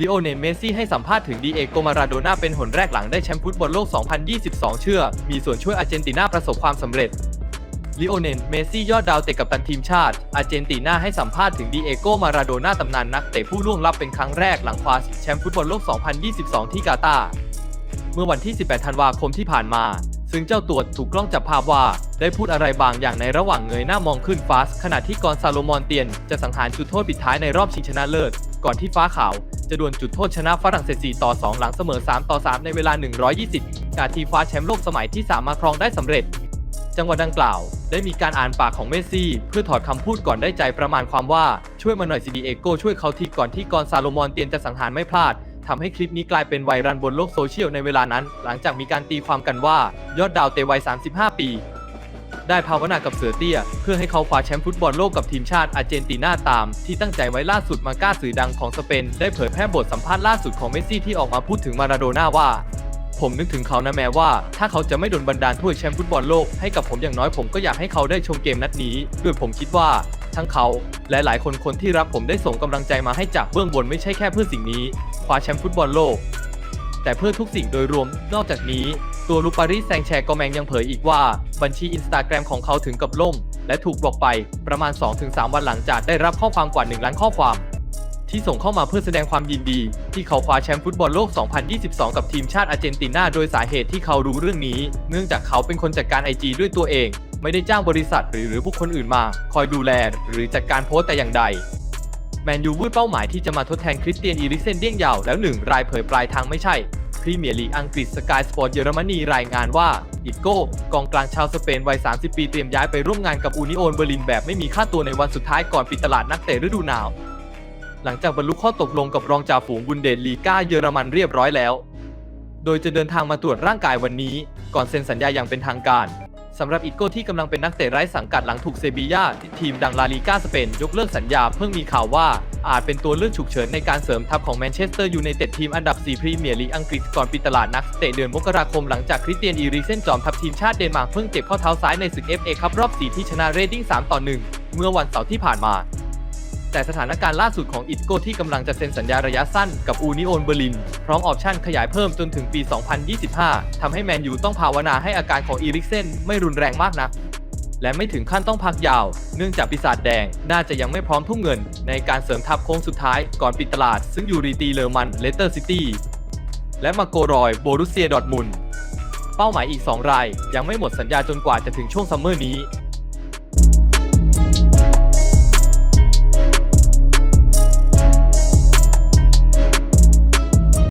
ลิโอเนลเมสซี่ให้สัมภาษณ์ถึงดีเอโกมาราโดน่าเป็นหนแรกหลังได้แชมป์ฟุตบอลโลก 2022 เชื่อ มีส่วนช่วยอาร์เจนตินาประสบความสำเร็จลิโอเนลเมสซี่ยอดดาวเตะกัปตันทีมชาติ อาร์เจนตินาให้สัมภาษณ์ถึงดีเอโกมาราโดน่าตำนานนักเตะผู้ล่วงลับเป็นครั้งแรกหลังคว้าแชมป์ฟุตบอลโลก 2022 ที่กาตาร์เมื่อวันที่ 18 ธันวาคมที่ผ่านมา ซึ่งเจ้าตัวถูกกล้องจับภาพว่า ได้พูดอะไรบางอย่างในระหว่างเงยหน้ามองขึ้นฟ้าขณะที่กอนซาโลมอนเตียน จะสังหารจุดโทษปิดท้ายในรอบชิงชนะเลิศ ก่อนที่ฟ้าขาว จะดวลจุดโทษชนะฝรั่งเศส 4 ต่อ 2 หลังเสมอ 3 ต่อ 3 ในเวลา 120 การทีฟ้าแชมป์โลกสมัยที่ 3 มาครองได้สำเร็จ จังหวะดังกล่าว ได้มีการอ่านปากของเมสซี่ เพื่อถอดคำพูดก่อนได้ใจประมาณความว่าช่วยมาหน่อยสิดีเอโกช่วยเขาทีก่อนที่กอนซาโลมอนเตียนจะสังหารไม่พลาดทำให้คลิปนี้กลายเป็นไวรัลบนโลกโซเชียลในเวลานั้น หลังจากมีการตีความกันว่า ยอดดาวเตวัย 35 ปี ได้ภาวนากับเสือเตี้ย เพื่อให้เขาคว้าแชมป์ฟุตบอลโลกกับทีมชาติอาร์เจนตินาตาม ที่ตั้งใจไว้ล่าสุดมาก้าสื่อดังของสเปน ได้เผยแพร่บทสัมภาษณ์ล่าสุดของเมสซี่ที่ออกมาพูดถึงมาราโดน่าว่า ผมนึกถึงเขานะแม้ว่า ถ้าเขาจะไม่โดนบันดาลถ้วยแชมป์ฟุตบอลโลกให้กับผมอย่างน้อยผมก็อยากให้เขาได้ชมเกมนัดนี้ด้วยผมคิดว่าทั้งเขาและหลายคนคนที่รักผมได้ส่งกำลังใจมาให้จากเบื้องบนไม่ใช่แค่เพื่อสิ่งนี้คว้าแชมป์ฟุตบอลโลก แต่เพื่อทุกสิ่งโดยรวมนอกจากนี้ ตัวลูกปารีสแซงแชร์กอแมงยังเผยอีกว่า บัญชีอินสตาแกรมของเขาถึงกับล่ม และถูกบล็อกไปประมาณ 2-3 วันหลังจากได้รับข้อความกว่า 1 ล้านข้อความ ที่ส่งเข้ามาเพื่อแสดงความยินดี ที่เขาคว้าแชมป์ฟุตบอลโลก 2022 กับทีมชาติอาร์เจนตินาโดยสาเหตุที่เขารู้เรื่องนี้ เนื่องจากเขาเป็นคนจัดการไอจีด้วยตัวเอง ไม่ได้จ้างบริษัทหรือหรือบุคคลอื่นมา คอยดูแลหรือจัดการโพสต์แต่อย่างใดแมนยูวืดเป้าหมายที่จะมาทดแทนคริสเตียนอีริกเซนเดี้ยงยาวแล้วหนึ่งรายเผยปลายทางไม่ใช่ พรีเมียร์ลีกอังกฤษสกายสปอร์ตเยอรมนีรายงานว่าอิโก้กองกลางชาวสเปนวัย 30 ปีเตรียมย้ายไปร่วมงานกับอูนิโอนเบอร์ลินแบบไม่มีค่าตัวในวันสุดท้ายก่อนปิดตลาดนักเตะฤดูหนาว หลังจากบรรลุข้อตกลงกับรองจ่าฝูงบุนเดสลีกาเยอรมันเรียบร้อยแล้ว โดยจะเดินทางมาตรวจร่างกายวันนี้ ก่อนเซ็นสัญญาอย่างเป็นทางการสำหรับอิโก้ที่กำลังเป็นนักเตะไร้สังกัดหลังถูกเซบียาทีมดังลาลีกาสเปนยกเลิกสัญญาเพิ่งมีข่าวว่า อาจเป็นตัวเลือกฉุกเฉินในการเสริมทัพของแมนเชสเตอร์ยูไนเต็ดทีมอันดับ 4 พรีเมียร์ลีกอังกฤษก่อนปิดตลาดนักเตะเดือนมกราคมหลังจากคริสเตียนอีริเซนจอมทัพทีมชาติเดนมาร์กเพิ่งเจ็บข้อเท้าซ้ายในศึก FA คัพรอบ 4 ที่ชนะเรดดิ้ง 3 ต่อ 1 เมื่อวันเสาร์ที่ผ่านมา แต่สถานการณ์ล่าสุดของอิตโกที่กำลังจะเซ็นสัญญาระยะสั้นกับอูนิโอนเบอร์ลิน พร้อมออปชั่นขยายเพิ่มจนถึงปี 2025ทำให้แมนยูต้องภาวนาให้อาการของอีริกเซนไม่รุนแรงมากนัก และไม่ถึงขั้นต้องพักยาว เนื่องจากปีศาจแดงน่าจะยังไม่พร้อมทุ่มเงิน ในการเสริมทัพโค้งสุดท้ายก่อนปิดตลาด ซึ่งยูรีตีเลอร์มันเลสเตอร์ซิตี้และมาโกรอยโบรุสเซียดอทมุนเป้าหมายอีก 2 ราย ยังไม่หมดสัญญาจนกว่าจะถึงช่วงซัมเมอร์นี้